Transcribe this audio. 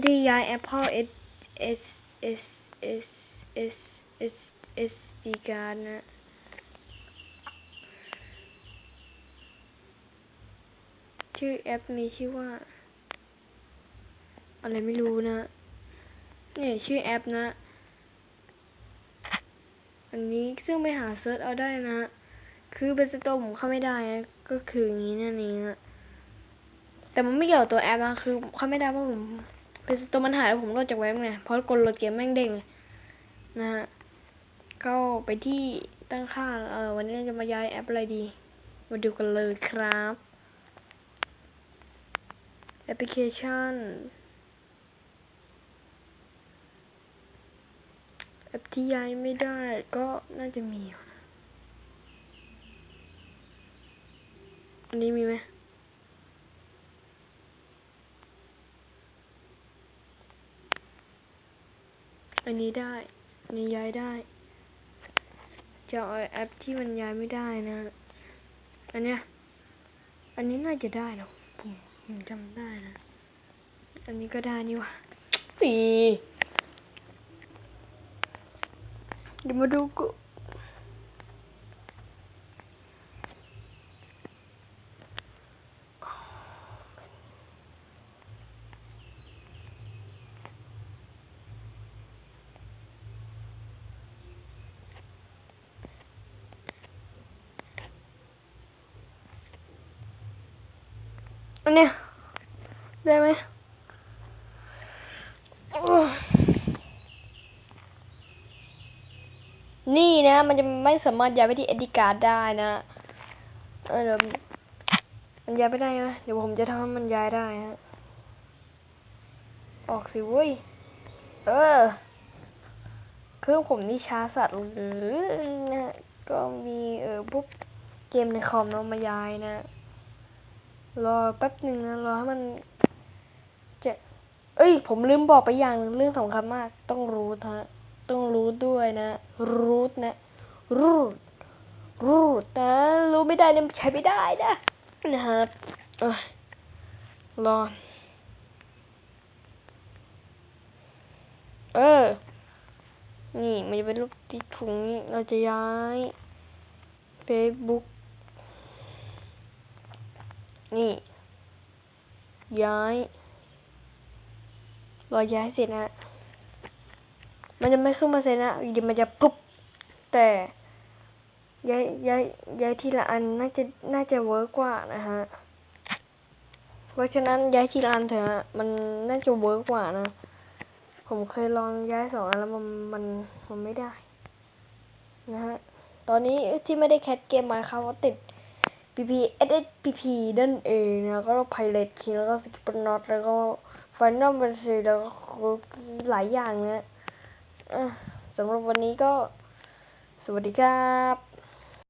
วิธีย้ายแอปเข้า S S S S S S S D card นะชื่อแอปมีชื่อว่า อะไรไม่รู้นะ นี่ชื่อแอปนะ อันนี้ซึ่งไปหาเซิร์ชเอาได้นะ คือเป็นสตร์ผมเข้าไม่ได้นะก็คืออย่างนี้นั่นเองนะแต่มันไม่เกี่ยวกับตัวแอปนะคือเข้าไม่ได้เพราะผม เป็นตร์มันหายแล้วผมโหลดจากเว็บไงเพราะกดโหลดเกมแม่งเด้งนะฮะเข้าไปที่ตั้งค่าเออวันนี้จะมาย้ายแอปอะไรดี มาดูกันเลยครับแอปพลิเคชันแอปที่ย้ายไม่ได้ก็น่าจะมี อันนี้มีไหม อันนี้ได้นี้ย้ายได้ จะเอาแอปที่มันย้ายไม่ได้นะ อันเนี้ย อันนี้น่าจะได้หรอกผมผมจำได้นะ อันนี้ก็ได้นี่วะปีเดี๋ยวมาดูกู อันเนี้ยได้ไหมนี่นะ มันจะไม่สามารถย้ายไปที่เอดิการ์ดได้นะเออเดี๋ยวมันย้ายไปได้ไหมเดี๋ยวผมจะทำให้มันย้ายได้ฮะออกสิเว้ยเออเครื่องผมนี่ช้าสัตว์หรือนะก็มีเออปุ๊บเกมในคอมเนาะมาย้ายนะ รอแป๊บหนึ่งนะ รอให้มันจะเอ้ย ผมลืมบอกไปอย่างหนึ่งเรื่องสำคัญมาก ต้องรู้ฮะต้องรู้ด้วยนะ รูทนะ รูทรูทนะรู้ไม่ได้เนี่ยใช้ไม่ได้นะนะครับรอเออ นี่มันจะเป็นรูปที่ถุงนี้เราจะย้าย Facebook นี่ ย้ายรอย้ายเสร็จนะ มันจะไม่ขึ้นมาเซ็นนะเดี๋ยวมันจะปุ๊บ แต่ ย้ายย้ายย้ายทีละอันน่าจะน่าจะเวิร์กกว่านะฮะ เพราะฉะนั้นย้ายทีละอันเถอะฮะมันน่าจะเวิร์กกว่านะ ผมเคยลองย้ายสองอันแล้วมันมันมันไม่ได้ นะฮะ ตอนนี้ที่ไม่ได้แคสเกมมาครับว่าติด PP SSPP นั่นเองนะก็ Pirate King แล้วก็ Super Not แล้วก็ Final Fantasy แล้วก็หลายอย่างนะสำหรับวันนี้ก็สวัสดีครับ